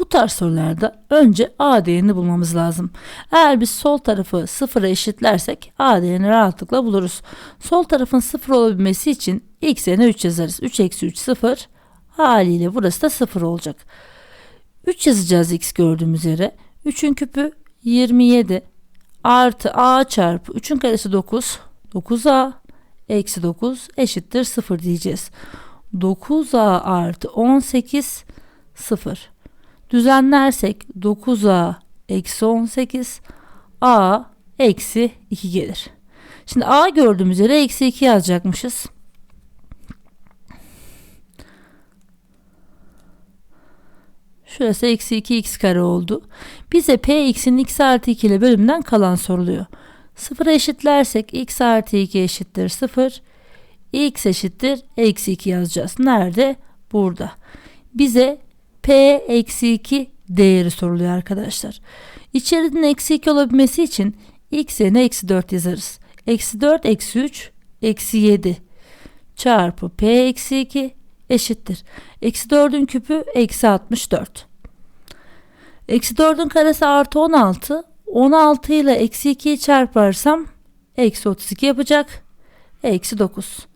Bu tarz sorularda önce A değerini bulmamız lazım. Eğer biz sol tarafı sıfıra eşitlersek A değerini rahatlıkla buluruz. Sol tarafın sıfır olabilmesi için x yerine 3 yazarız. 3 eksi 3 sıfır. Haliyle burası da sıfır olacak. 3 yazacağız x gördüğümüz yere. 3'ün küpü 27 artı a çarpı 3'ün karesi 9. 9a eksi 9 eşittir 0 diyeceğiz. 9a artı 18 0. Düzenlersek 9a eksi 18 a eksi 2 gelir. Şimdi a gördüğümüz yere eksi 2 yazacakmışız. Şurası eksi 2 x kare oldu. Bize p x'in x artı 2 ile bölümünden kalan soruluyor. 0 eşitlersek x artı 2 eşittir 0. x eşittir eksi 2 yazacağız. Nerede? Burada. Bize p eksi 2 değeri soruluyor arkadaşlar. İçerinin eksi 2 olabilmesi için x yerine eksi 4 yazarız. Eksi 4 eksi 3 eksi 7 çarpı p eksi 2 eşittir. Eksi 4'ün küpü eksi 64. Eksi 4'ün karesi artı 16. 16 ile eksi 2'yi çarparsam eksi 32 yapacak. Eksi 9.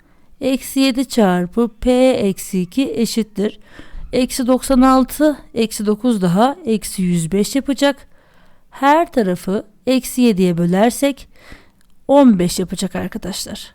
Eksi 7 çarpı p eksi 2 eşittir. Eksi 96 eksi 9 daha eksi 105 yapacak. Her tarafı eksi 7'ye bölersek 15 yapacak arkadaşlar.